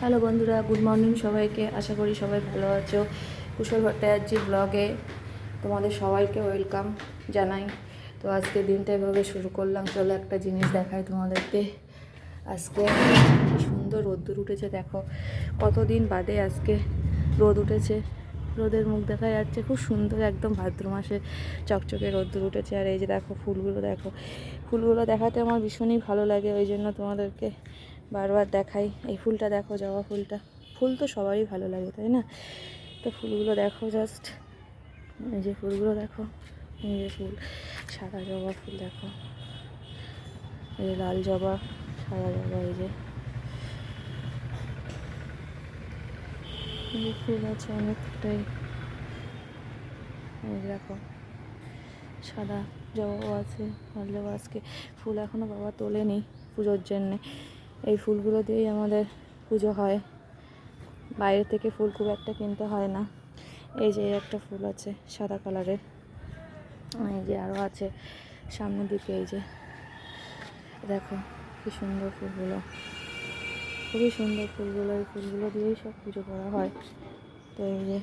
Hello বন্ধুরা, good morning সবাইকে। আশা করি সবাই ভালো আছো। কুশল ভট্টাচার্যির ব্লগে তোমাদের সবাইকে ওয়েলকাম জানাই। তো আজকে দিনটা এভাবে শুরু করলাম। চলো একটা জিনিস দেখাই তোমাদেরকে। আজকে সুন্দর রোদ্দুর উঠেছে, দেখো। কতদিন বাদে আজকে রোদ উঠেছে। রোদের মুখ দেখা যাচ্ছে, খুব সুন্দর একদম ভাদ্র মাসে চকচকে রোদ্দুর উঠেছে। আর এই যে দেখো ফুলগুলো দেখো। ফুলগুলো দেখাতে আমার ভীষণই ভালো লাগে, ওই জন্য তোমাদেরকে বারবার দেখাই। এই ফুলটা দেখো, জবা ফুলটা। ফুল তো সবারই ভালো লাগে, তাই না? তো ফুলগুলো দেখো জাস্ট এই যে ফুলগুলো দেখো, এই যে ফুল। সাদা জবা ফুল দেখো। এই যে লাল জবা, সাদা জবা, এই যে। ফুল আছে অনেকটাই। এই দেখো, সাদা জবাও আছে। জবা আজকে। ফুল এখনও বাবা তোলেনি পুজোর জন্যে। এই ফুলগুলো দিয়েই আমাদের পুজো হয়। বাইরে থেকে ফুল খুব একটা কিনতে হয় না। এই যে একটা ফুল আছে সাদা কালারের। এই যে আরও আছে সামনের দিকে এই যে। দেখো কি সুন্দর ফুলগুলো। খুবই সুন্দর ফুলগুলো, এই ফুলগুলো দিয়েই সব পুজো করা হয়। তো এই যে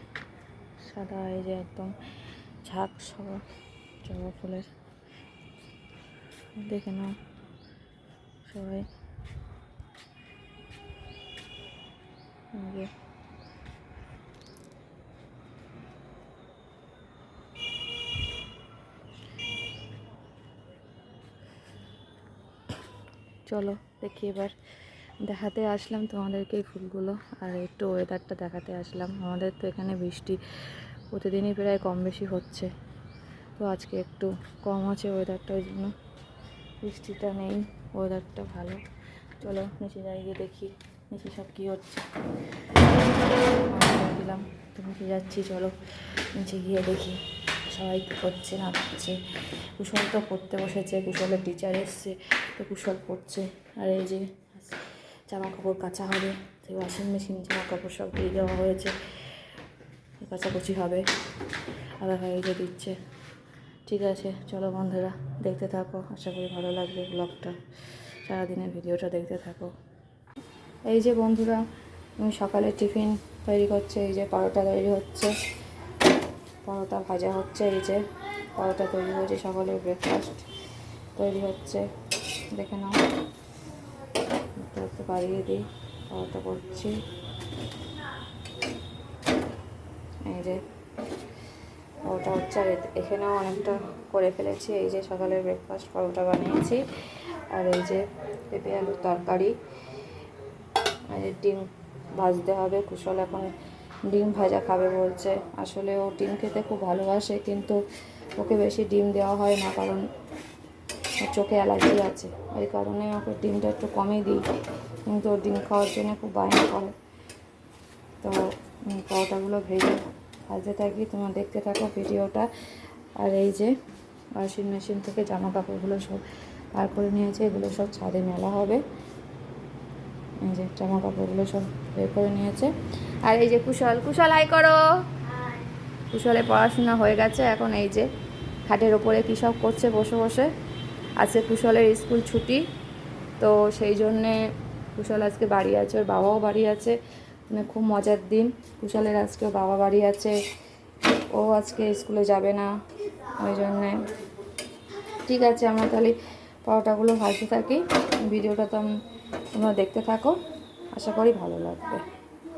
সাদা, এই যে একদম ঝাঁক সব জবা ফুলের। দেখে নাও সবাই। যে চলো, দেখি এবার দেখাতে আসলাম তোমাদেরকে এই ফুলগুলো আর একটু ওয়েদারটা দেখাতে আসলাম। আমাদের তো এখানে বৃষ্টি প্রতিদিনই প্রায় কম বেশি হচ্ছে। তো আজকে একটু কম আছে ওয়েদারটা ওই জন্য বৃষ্টিটা নেই ওয়েদারটা ভালো। চলো, নিচে যাই গিয়ে দেখি। নিচে সব কী হচ্ছে। দিলাম তো নিচে যাচ্ছি? চলো নিচে গিয়ে দেখি সবাই কী করছে, না করছে। কুশল তো পড়তে বসেছে, কুশলের টিচার এসছে, তো কুশল পড়ছে। আর এই যে জামা কাপড় কাচা হবে, সেই ওয়াশিং মেশিন জামা কাপড় সব দিয়ে দেওয়া হয়েছে। কাচাকুচি হবে আদা হয়ে যে দিচ্ছে। ঠিক আছে, চলো বন্ধুরা, দেখতে থাকো। আশা করি ভালো লাগবে ব্লগটা সারাদিনের ভিডিওটা দেখতে থাকো। এই যে বন্ধুরা সকালে টিফিন তৈরি করছে, এই যে পরোটা তৈরি হচ্ছে। পরোটা ভাজা হচ্ছে, এই যে পরোটা তৈরি হয়েছে, সকালের ব্রেকফাস্ট তৈরি হচ্ছে। দেখে নাও, একটু বাড়িয়ে দিই, পরোটা করছি। এই যে পরোটা হচ্ছে, আর এখানেও অনেকটা করে ফেলেছি। এই যে সকালের ব্রেকফাস্ট পরোটা বানিয়েছি, আর এই যে পেঁপে আলুর তরকারি। ডিম ভাজতে হবে। কুশল এখন ডিম ভাজা খাবে বলছে। আসলে ও ডিম খেতে খুব ভালোবাসে, কিন্তু ওকে বেশি ডিম দেওয়া হয় না, কারণ চোখে অ্যালার্জি আছে। ওই কারণে ওকে ডিমটা একটু কমই দিই। কিন্তু ওর ডিম খাওয়ার জন্য খুব বায়না করে। তো পরোটাগুলো ভেজে ভাজতে থাকি। তোমরা দেখতে থাকো ভিডিওটা। আর এই যে ওয়াশিং মেশিন থেকে জামা কাপড়গুলো সব বার করে নিয়েছে। এগুলো সব ছাদে মেলা হবে। এই যে জামা কাপড়গুলো সব বের করে নিয়েছে। আর এই যে কুশল কুশল, হাই করো। কুশলে পড়াশোনা হয়ে গেছে, এখন এই যে খাটের ওপরে কী সব করছে বসে বসে। আজকে কুশলের স্কুল ছুটি, তো সেই জন্যে কুশল আজকে বাড়ি আছে, ওর বাবাও বাড়ি আছে। মানে খুব মজার দিন, কুশলের আজকে বাবা বাড়ি আছে। ও আজকে স্কুলে যাবে না, ওই জন্যে। ঠিক আছে, আমরা তাহলে পরোটাগুলো ভাজতে থাকি। ভিডিওটা তো তোমরা দেখতে থাকো। আশা করি ভালো লাগবে।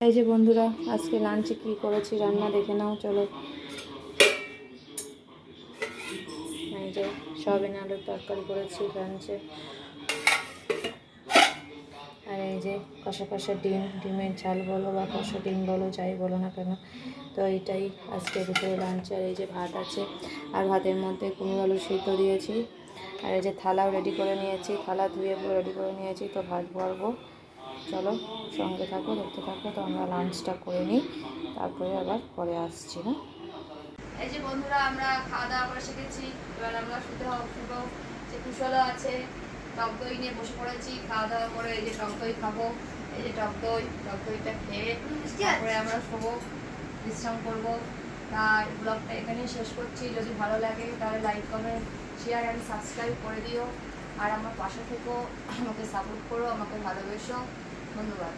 এই যে বন্ধুরা, আজকে লাঞ্চে কী করেছি রান্না দেখে নাও, চলো। এই যে সয়াবিন আলুর তরকারি করেছি লাঞ্চে আর এই যে কষা কষা ডিম, ডিমের ঝাল বলো বা কষা ডিম বলো, যাই বলো না কেন। তো এইটাই আজকে দুপুরে লাঞ্চ আর এই যে ভাত আছে, আর ভাতের মধ্যে কুমড়ো আলু সিদ্ধ দিয়েছি। আর এই যে থালাও রেডি করে নিয়েছি থালা ধুয়ে পুরো রেডি করে নিয়েছি তো ভাত ভরবো। চলো সঙ্গে থাকো দেখতে থাকো তো আমরা লাঞ্চটা করে নিই তারপরে আবার পরে আসছি হ্যাঁ এই যে বন্ধুরা আমরা খাওয়া দাওয়া করে শিখেছি এবার আমরা শুতে শুবো। যে কুশলও আছে টক দই নিয়ে বসে পড়েছি খাওয়া দাওয়া করে এই যে টক দই খাব। এই যে টক দই টক দইটা খেয়ে তারপরে আমরা শোবো বিশ্রাম করব। তাই ব্লগটা এখানেই শেষ করছি। যদি ভালো লাগে তাহলে like comment share and subscribe করে দিও। আর আমার পাশে থেকেও আমাকে সাপোর্ট করো, আমাকে ভালোবেসো। ধন্যবাদ।